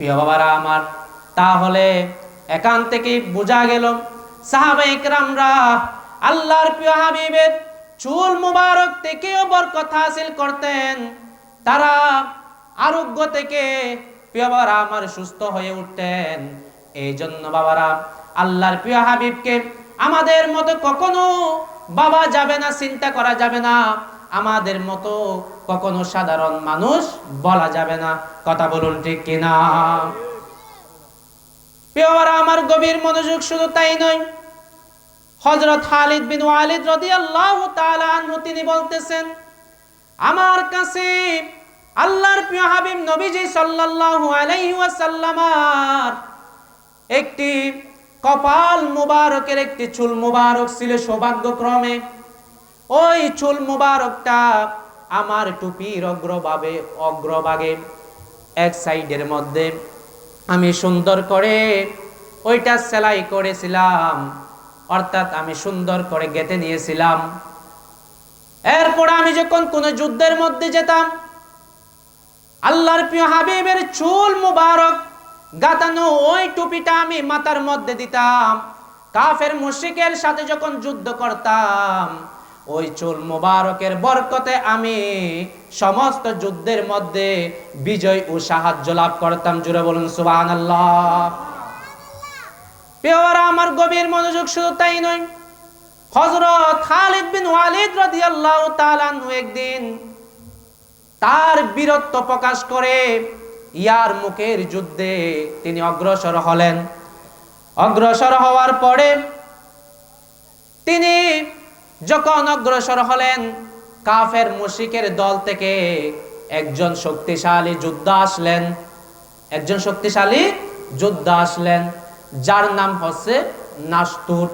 প্রিয় বাবারা আমার, তাহলে এখান থেকে বোঝা গেল, সাহাবা ইকরামরা আল্লাহর প্রিয় হাবিবের চুল মুবারক থেকেও বরকত হাসিল করতেন। তারা আরোগ্য থেকে প্রিয় বাবারা আমার সুস্থ হয়ে উঠতেন। এই জন্য বাবারা, আল্লাহর প্রিয় হাবিবকে আমাদের মতো কখনো বাবা যাবে না, চিন্তা করা যাবে না। আমাদের মতো কখনো সাধারণ মানুষ বলা যাবে না। কথা বলুন ঠিক কিনা? আমার গভীর মনোযোগ শুধু তাই নয়। হজরত খালিদ বিন ওয়ালিদ তাআলা আনহু তিনি বলতেছেন, আমার কাছে আল্লাহর প্রিয় হাবিব নবীজি সাল্লাল্লাহু আলাইহি ওয়াসাল্লামার একটি কপাল মুবারকের একটি চুল মুবারক ছিল সৌভাগ্যক্রমে। ওই চুল মুবারকটা আমার টুপির অগ্রভাবে অগ্রভাগে, এক সাইডের মধ্যে আমি সুন্দর করে ওইটা সেলাই করেছিলাম, অর্থাৎ আমি সুন্দর করে গেঁথে নিয়েছিলাম। এরপর আমি যখন কোন যুদ্ধের মধ্যে যেতাম, আল্লাহর প্রিয় হাবিবের চুল মুবারক গাতানো ওই টুপিটা আমি মাথার মধ্যে দিতাম। কাফের মুশরিকের সাথে যখন যুদ্ধ করতাম ওই চুল মুবারকের বরকতে আমি সমস্ত যুদ্ধের মধ্যে বিজয় ও সাহায্য লাভ করতাম। জুড়ে বলুন, সুবহানাল্লাহ। পেওয়ারা আমার গভীর মনোযোগ শুধু তাই নয়। হযরত খালিদ বিন ওয়ালিদ রাদিয়াল্লাহু তাআলা একদিন তার বীরত্ব প্রকাশ করে ইয়ার মুখের যুদ্ধে তিনি অগ্রসর হলেন। অগ্রসর হওয়ার পরে তিনি যখন অগ্রসর হলেন, কাফের মুশিকের দল থেকে একজন শক্তিশালী যোদ্ধা আসলেন। একজন শক্তিশালী যোদ্ধা আসলেন, যার নাম হচ্ছে নাস্তুর।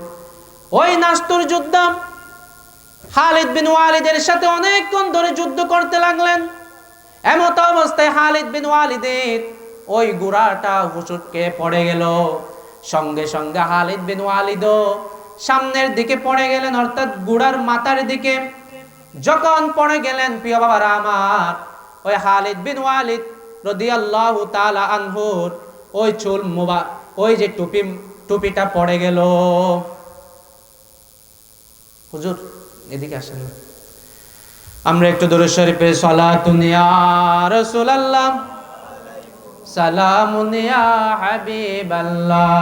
ওই নাস্তুর যোদ্ধা খালিদ বিন ওয়ালিদের সাথে অনেকক্ষণ ধরে যুদ্ধ করতে লাগলেন। এমত অবস্থায় খালিদ বিন ওয়ালিদের ওই গুড়াটা হুসুটকে পড়ে গেল। সঙ্গে সঙ্গে খালিদ বিন ওয়ালিদও সামনের দিকে পড়ে গেলেন, অর্থাৎ গুড়ার মাথার দিকে। যখন পড়ে গেলেন, প্রিয় বাবারা আমার, ওই হালিদ বিন ওয়ালিদ রদিয়াল্লাহু তাআলা আনহুর, ওই চুল মুবা, ওই যে টুপি, টুপিটা পড়ে গেল। হুজুর, এদিকে আসেন আমরা একটু দরুদ শরীফে সালাতুন ইয়া রাসূলুল্লাহ। সালামুন ইয়া হাবিবাল্লাহ।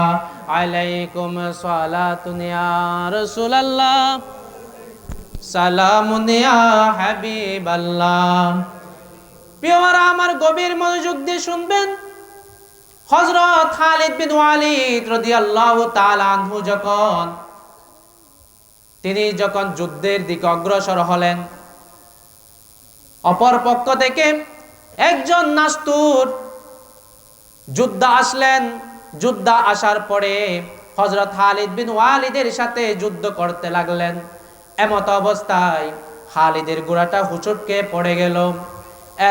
আলাইকুম সালাতুন ইয়া রাসূলুল্লাহ। সালামুন ইয়া হাবিবাল্লাহ। আমার গভীর মনোযোগ দিয়ে শুনবেন। হযরত খালিদ বিন ওয়ালিদ রাদিয়াল্লাহু তাআলা আনহু যখন, তিনি যখন যুদ্ধের দিকে অগ্রসর হলেন, অপর পক্ষ থেকে একজন নাস্তুর যোদ্ধা আসলেন। যোদ্ধা আসার পরে হজরত খালিদ বিন ওয়ালিদের সাথে যুদ্ধ করতে লাগলেন। এমত অবস্থায় খালিদের গোড়াটা হুচুটকে পড়ে গেল।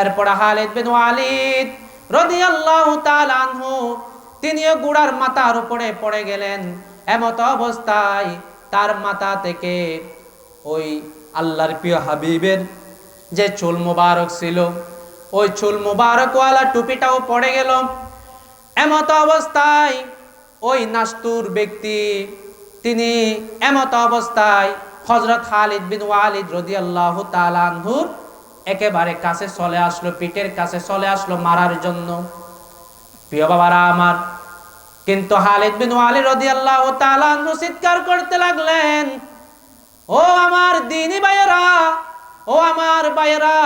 এরপর খালিদ বিন ওয়ালিদ রদিয়াল্লাহু তাআলা আনহু তিনিও গুড়ার মাথার উপরে পড়ে গেলেন। এমত অবস্থায় তার মাথা থেকে ওই আল্লাহর প্রিয় হাবিবের যে চুল মুবারক ছিল, ওই চুল মুবারকওয়ালা টুপিটাও পড়ে গেল। এমত অবস্থায় ওই নাস্তুর ব্যক্তি, তিনি এমত অবস্থায় হজরত খালিদ বিন ওয়ালিদ রদিয়াল্লাহু তালানহুর একেবারে কাছে চলে আসলো, পিঠের কাছে চলে আসলো মারার জন্য। প্রিয় বাবারা আমার, কিন্তু হালিদ বিন ওয়ালিদ রাদিয়াল্লাহু তাআলা আনহু চিৎকার করতে লাগলেন, ও আমার দিনী ভাইয়েরা, ও আমার ভাইয়েরা,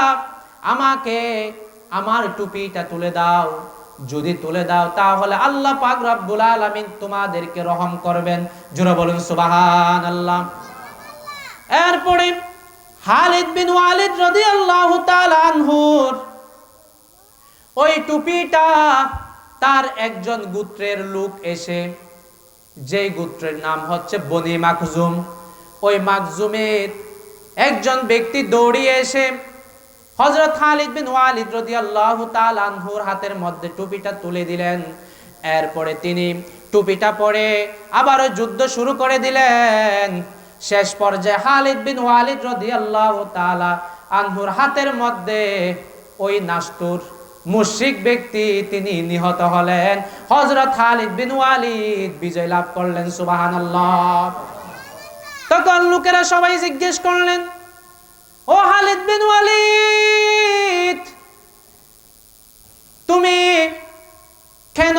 আমাকে আমার টুপিটা তুলে দাও। যদি তুলে দাও, তাহলে আল্লাহ পাক রব্বুল আলামিন তোমাদেরকে রহম করবেন। জোরে বলুন, সুবহানাল্লাহ। এরপরে খালিদ বিন ওয়ালিদ রাদিয়াল্লাহু তাআলা আনহুর ওই টুপিটা তার একজন গোত্রের লোক এসে, যেই গোত্রের নাম হচ্ছে বনি মাকজুম ওই মাকজুমের একজন ব্যক্তি দৌড়িয়ে এসে হজরত খালিদ বিন ওয়ালিদ রাদিয়াল্লাহু তাআলা আনহুর হাতের মধ্যে টুপিটা তুলে দিলেন। এরপরে তিনি টুপিটা পরে আবারও যুদ্ধ শুরু করে দিলেন। শেষ পর্যায়ে খালিদ বিন ওয়ালিদ রাদিয়াল্লাহু তাআলা আনহুর হাতের মধ্যে ওই নাস্তুর মুশরিক ব্যক্তি তিনি নিহত হলেন। হযরত খালিদ বিন ওয়ালিদ বিজয় লাভ করলেন, সুবহানাল্লাহ। তখন লোকেরা সবাই জিজ্ঞেস করলেন ও খালিদ বিন ওয়ালিদ, তুমি কেন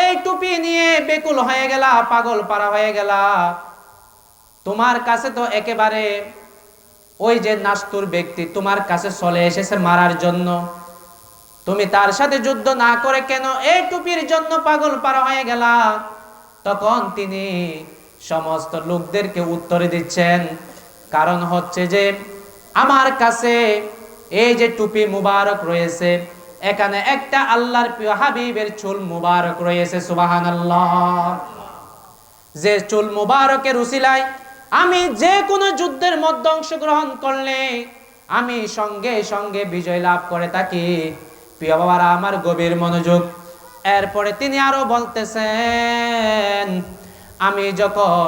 এই টুপি নিয়ে বেকুল হয়ে গেলা, পাগল পারা হয়ে গেলা? তোমার কাছে তো একেবারে ওই যে নাস্তুর ব্যক্তি তোমার কাছে চলে এসেছে মারার জন্য। তুমি তার সাথে যুদ্ধ না করে কেন এই টুপির জন্য পাগল পারা হয়ে গেলা? তখন তিনি সমস্ত লোকদেরকে উত্তরে দিচ্ছেন, কারণ হচ্ছে যে আমার কাছে এই যে টুপি মুবারক রয়েছে, এখানে একটা আল্লাহর প্রিয় হাবিবের চুল মুবারক রয়েছে সুবাহান যে চুল মুবারকের উসিলায় আমি যে কোনো যুদ্ধের মধ্যে অংশগ্রহণ করলে আমি সঙ্গে সঙ্গে বিজয় লাভ করে থাকি। প্রিয় বাবারা, আমার গভীর মনোযোগ। এরপরে তিনি আরও বলতেছেন, আমি যখন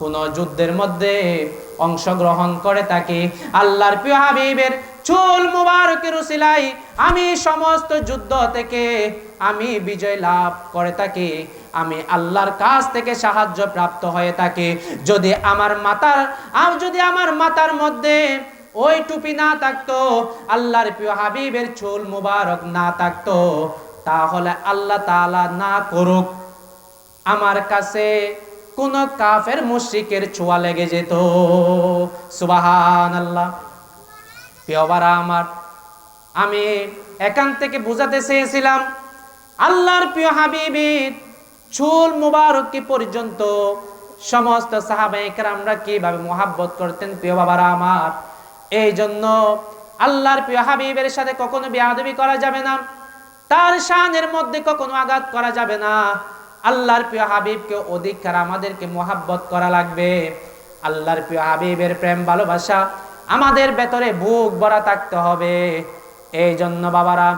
কোন যুদ্ধের মধ্যে অংশগ্রহণ করে থাকি। আল্লাহর প্রিয় হাবিবের চুল মুবারকের উসিলাই আমি সমস্ত যুদ্ধ থেকে আমি বিজয় লাভ করে থাকি। আমি আল্লাহর কাছ থেকে সাহায্য প্রাপ্ত হয়ে থাকি। যদি আমার মাতার যদি আমার মাতার মধ্যে ওই টুপি না থাকতো, আল্লাহর প্রিয় হাবিবের চুল মুবারক না থাকতো, তাহলে আল্লাহ তাআলা না করুক। আমার কাছে কোন কাফের মুশরিকের ছোঁয়া লেগে যেত। সুবাহান আল্লাহ প্রিয়বারা আমার, আমি এখান থেকে বুঝাতে চেয়েছিলাম, আল্লাহর প্রিয় হাবিবের চুল মুবারক পর্যন্ত সমস্ত সাহাবাহিকের আমরা কীভাবে মোহাব্বত করতেন প্রিয় বাবারা আমার এই জন্য আল্লাহর প্রিয় হাবিবের সাথে কখনো বেয়াদবি করা যাবে না, তার শানের মধ্যে কখনো আঘাত করা যাবে না। আল্লাহর প্রিয় হাবিবকে অধিকার আমাদেরকে মোহাব্বত করা লাগবে। আল্লাহর প্রিয় হাবিবের প্রেম, ভালোবাসা আমাদের ভেতরে বুক ভরা থাকতে হবে। এই জন্য বাবারা,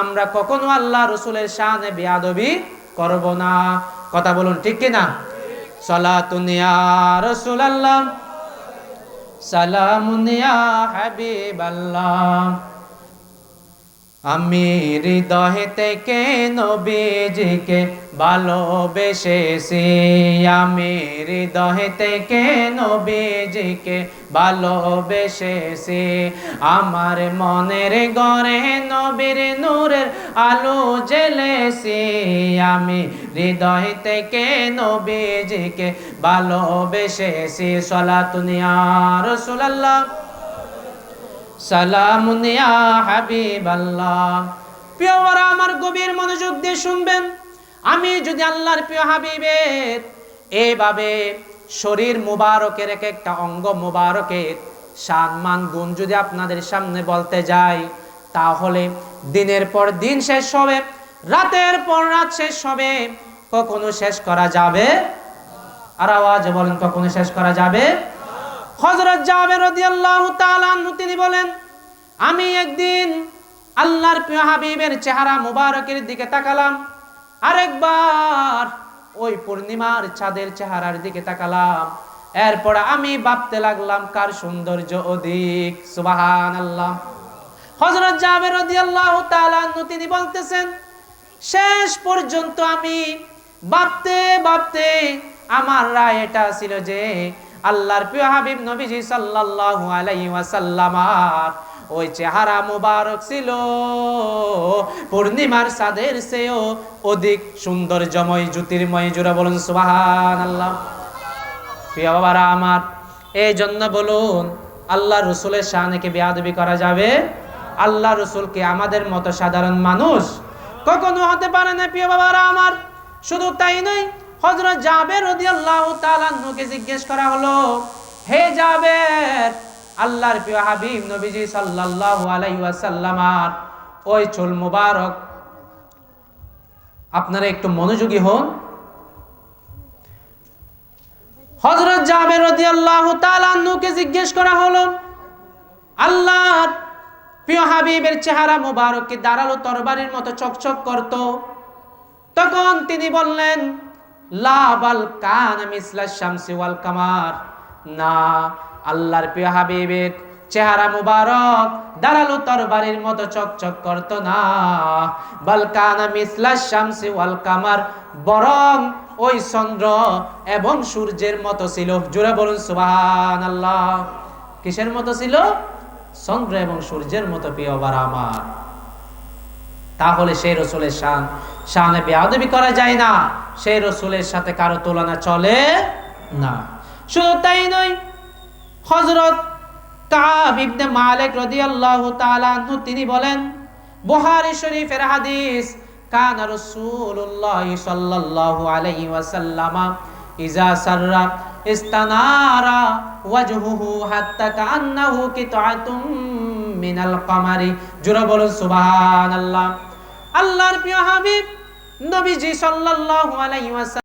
আমরা কখনো আল্লাহ রসুলের শানে বিয়াদবি করব না। কথা বলুন ঠিক কিনা? সলাতুনিয়া রসুল আল্লাহ সালামুনিয়া হাবিব আল্লাহ আমি হৃদয় থেকে নবীজিকে ভালোবেসেছি। আমি হৃদয় থেকে নবীজিকে ভালোবেসেছি। আমার মনের গড়ে নবীর নূরের আলো জ্বেলেছি। আমি হৃদয় থেকে নবীজিকে ভালোবেসেছি। সলাতুনিয়া রসুলাল্লাহ। সালামুন ইয়া হাবিবাল্লাহ। প্রিয়রা আমার গভীর মনোযোগ দিয়ে শুনবেন। আমি যদি আল্লাহর প্রিয় হাবিবের এইভাবে শরীর মুবারকের এক একটা অঙ্গ মুবারকের সম্মান, গুণ যদি আপনাদের সামনে বলতে যাই, তাহলে দিনের পর দিন শেষ হবে, রাতের পর রাত শেষ হবে, কখনো শেষ করা যাবে? আর আওয়াজ বলেন, কখনো শেষ করা যাবে? হজরত জাবের রাদিয়াল্লাহু তাআলা আনহু, তিনি বলেন, আমি একদিন আল্লাহর প্রিয় হাবিবের চেহারা মুবারকের দিকে তাকালাম, আরেকবার ওই পূর্ণিমার চাঁদের চেহারার দিকে তাকালাম। এরপর আমি ভাবতে লাগলাম, কার সৌন্দর্য অধিক, সুবহানাল্লাহ। হযরত জাবের রাদিয়াল্লাহু তাআলা আনহু, তিনি বলতেছেন, শেষ পর্যন্ত আমি ভাবতে ভাবতে আমার রায় এটা ছিল যে আল্লাহর প্রিয় হাবিব নবীজি সাল্লাল্লাহু আলাইহি ওয়াসাল্লামার ওই চেহারা মুবারক ছিল। পূর্ণিমার চাঁদের চেয়েও অধিক সৌন্দর্যময়, জ্যোতির্ময় জোড়া বলুন সুবহানাল্লাহ। প্রিয় বাবারা আমার এই জন্য বলুন, আল্লাহ রসুলের শাহানেকে বেয়াদবি করা যাবে? আল্লাহ রসুলকে আমাদের মতো সাধারণ মানুষ? কখনো হতে পারে না প্রিয় বাবারা আমার, শুধু তাই নয় হজরত জাবের রাদিয়াল্লাহু তাআলা নুকে জিজ্ঞেস করা হলো, হে জাবের, আল্লাহর প্রিয় হাবিব নবীজি সাল্লাল্লাহু আলাইহি ওয়াসাল্লামার ওই চুল মুবারক, আপনারা একটু মনোযোগী হন। হযরত জাবের রাদিয়াল্লাহু তাআলা নুকে জিজ্ঞেস করা হলো, আল্লাহর প্রিয় হাবিবের চেহারা মুবারককে দাঁড়াল তরবারির মতো চকচক করত? তখন তিনি বললেন লাবাল কান মিসলা শামসি ওয়াল কামার। না, আল্লাহর প্রিয় হাবিবের চেহারা মুবারক দাঁড়াল তরবারির মতো চকচক করত না। বালকানা মিসলা শামসি ওয়াল কামার, বরং ওই চন্দ্র এবং সূর্যের মতো ছিল। জুড়ে বলুন সুবাহান আল্লাহ কিসের মতো ছিল? চন্দ্র এবং সূর্যের মতো প্রিয়বার আমার। তাহলে সেই রসুলের শান। শানে বেয়াদবি করা যায় না। সেই রসুলের সাথে কারও তুলনা চলে না। শুধু তাই নয় হজরত কাব মালিক রাদিয়াল্লাহু তাআলা আনহু তিনি বলেন, বুখারী শরীফের হাদিস, কান রাসূলুল্লাহ সাল্লাল্লাহু আলাইহি ওয়াসাল্লাম ইজা সাররা ইস্তানারা ওয়াজহুহু হাত্তা কান্নাহু কিতআতুম মিনাল কামারি। জোরে বলুন, সুবহানাল্লাহ। আল্লাহর প্রিয় হাবিব নবীজি সাল্লাল্লাহু আলাইহি ওয়াসাল্লাম